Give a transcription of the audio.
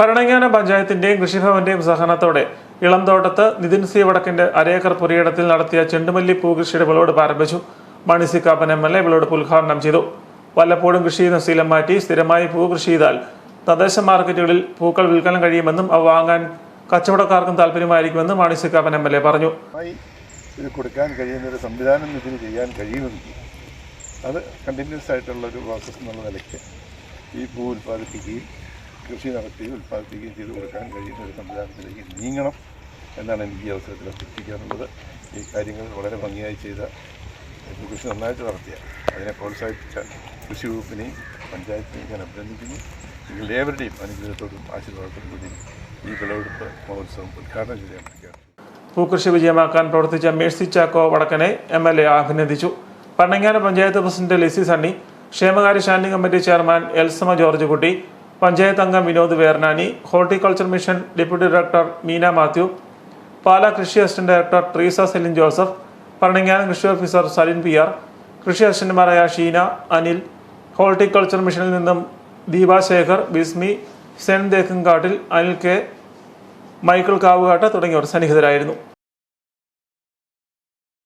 ഭരണങ്ങാന പഞ്ചായത്തിന്റെയും കൃഷിഭവന്റെയും സഹകരണത്തോടെ ഇളംതോട്ടത്ത് നിതിൻ സി വടക്കിന്റെ അരേക്കർ പുരയിടത്തിൽ നടത്തിയ ചെണ്ടുമല്ലി പൂകൃഷിയുടെ വിളവെടുപ്പ് ആരംഭിച്ചു. Mani Kappan M L A വിളവെടുപ്പ് ഉദ്ഘാടനം ചെയ്തു. വല്ലപ്പോഴും കൃഷി ചെയ്യുന്ന ശീലം മാറ്റി സ്ഥിരമായി പൂ കൃഷി ചെയ്താൽ തദ്ദേശ മാർക്കറ്റുകളിൽ പൂക്കൾ വിൽക്കാൻ കഴിയുമെന്നും അവ വാങ്ങാൻ കച്ചവടക്കാർക്കും താല്പര്യമായിരിക്കുമെന്നും Mani Kappan M L A പറഞ്ഞു. കൊടുക്കാൻ കഴിയുന്ന ഒരു സംവിധാനം ഇതിന് ചെയ്യാൻ കഴിയുമെങ്കിൽ അത് കണ്ടിന്യൂസ് ആയിട്ടുള്ള ഒരു പ്രോസസ്സ് എന്നുള്ള നിലയ്ക്ക് ഈ പൂ ഉൽപ്പാദിപ്പിക്കുകയും കൃഷി നടത്തുകയും ഉൽപ്പാദിപ്പിക്കുകയും ചെയ്ത് കൊടുക്കാൻ കഴിയുന്ന ഒരു സംവിധാനത്തിലേക്ക് നീങ്ങണം എന്നാണ് എനിക്ക് ഈ അവസരത്തിൽ അഭ്യർത്ഥിക്കാനുള്ളത് ഈ കാര്യങ്ങൾ വളരെ ഭംഗിയായി ചെയ്ത കൃഷി നന്നായിട്ട് നടത്തിയ. അതിനെ പ്രോത്സാഹിപ്പിച്ച കൃഷി വകുപ്പിനെയും പഞ്ചായത്തിനെയും ഞാൻ അഭിനന്ദിക്കുന്നു. ഏവരുടെയും അനുഗ്രഹത്തോടും ആശീർവാദത്തോടും കൂടി ഈ വിളവെടുപ്പ് മഹോത്സവം ഉദ്ഘാടനം ചെയ്യാൻ പ്രഖ്യാപിച്ചു പൂക്കൃഷി വിജയമാക്കാൻ പ്രവർത്തിച്ച മേഴ്സി ചാക്കോ വടക്കനെ എം എൽ എ അഭിനന്ദിച്ചു. പണ്ണങ്ങാന പഞ്ചായത്ത് പ്രസിഡന്റ് ലിസി സണ്ണി ക്ഷേമകാര്യ standing committee chairman Elsamma George Kutty panchayat അംഗം Vinod Vernani horticulture mission deputy director Meena Mathew Pala കൃഷി അസിസ്റ്റന്റ് ഡയറക്ടർ ട്രീസ സെലിൻ ജോസഫ് പണ്ണങ്ങാനം കൃഷി ഓഫീസർ സലിൻ പി ആർ കൃഷി അസിസ്റ്റന്റുമാരായ ഷീന അനിൽ ഹോർട്ടിക്കൾച്ചർ മിഷനിൽ നിന്നും ദീപാശേഖർ ബിസ്മി സെൻ തേക്കുംകാട്ടിൽ അനിൽ കെ മൈക്കിൾ കാവുകാട്ട് തുടങ്ങിയവർ സന്നിഹിതരായിരുന്നു.